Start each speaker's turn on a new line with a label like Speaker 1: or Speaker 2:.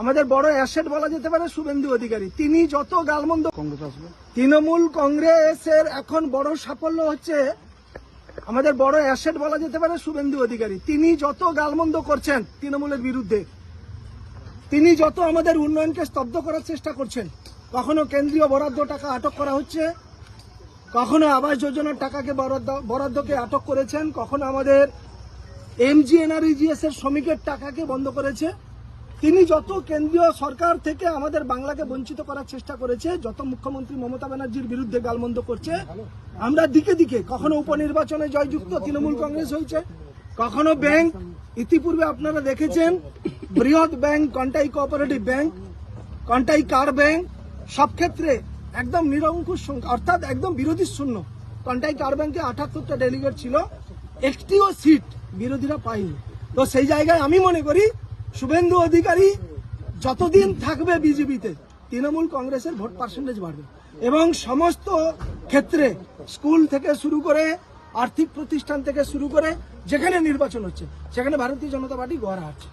Speaker 1: আমাদের বড় অ্যাসেট বলা যেতে পারে শুভেন্দু অধিকারী। তিনি যত গালমন্দ
Speaker 2: কংগ্রেস আসবে।
Speaker 1: তৃণমূল কংগ্রেসের এখন বড় সাফল্য হচ্ছে আমাদের বড় অ্যাসেট বলা যেতে পারে শুভেন্দু অধিকারী। তিনি যত গালমন্দ করছেন তৃণমূলের বিরুদ্ধে তিনি যত আমাদের উন্নয়নকে স্তব্ধ করার চেষ্টা করছেন কখনো কেন্দ্রীয় বরাদ্দ টাকা আটক করা হচ্ছে কখনো আবাস যোজনার টাকাকে বরাদ্দ বরাদ্দকে আটক করেছেন কখনো আমাদের এমজিএনআরইজিএস এর শ্রমিকের টাকাকে বন্ধ করেছে তিনি যত কেন্দ্রীয় সরকার থেকে আমাদের বাংলাকে বঞ্চিত করার চেষ্টা করেছে, যত মুখ্যমন্ত্রী মমতা ব্যানার্জির বিরুদ্ধে গালমন্দ করছে, আমরা দিকে দিকে, কখনো উপনির্বাচনে জয়যুক্ত তৃণমূল কংগ্রেস হয়েছে, কখনো ব্যাংক, ইতিপূর্বে আপনারা দেখেছেন, বৃহৎ bank, Contai cooperative bank, Contai কার ব্যাংক, সব ক্ষেত্রে একদম নিরঙ্কুশ সংখ্যা, অর্থাৎ একদম বিরোধী শূন্য। কন্টাই কার ব্যাংকে আঠাত্তরটা ডেলিগেট ছিল, একটিও সিট বিরোধীরা পায়নি। তো সেই জায়গায় আমি মনে করি শুভেন্দু অধিকারী যতদিন থাকবে বিজেপিতে, তৃণমূল কংগ্রেসের ভোট পার্সেন্টেজ বাড়বে। এবং সমস্ত ক্ষেত্রে স্কুল থেকে শুরু করে আর্থিক প্রতিষ্ঠান থেকে শুরু করে যেখানে নির্বাচন হচ্ছে, সেখানে ভারতীয় জনতা পার্টি গড় আছে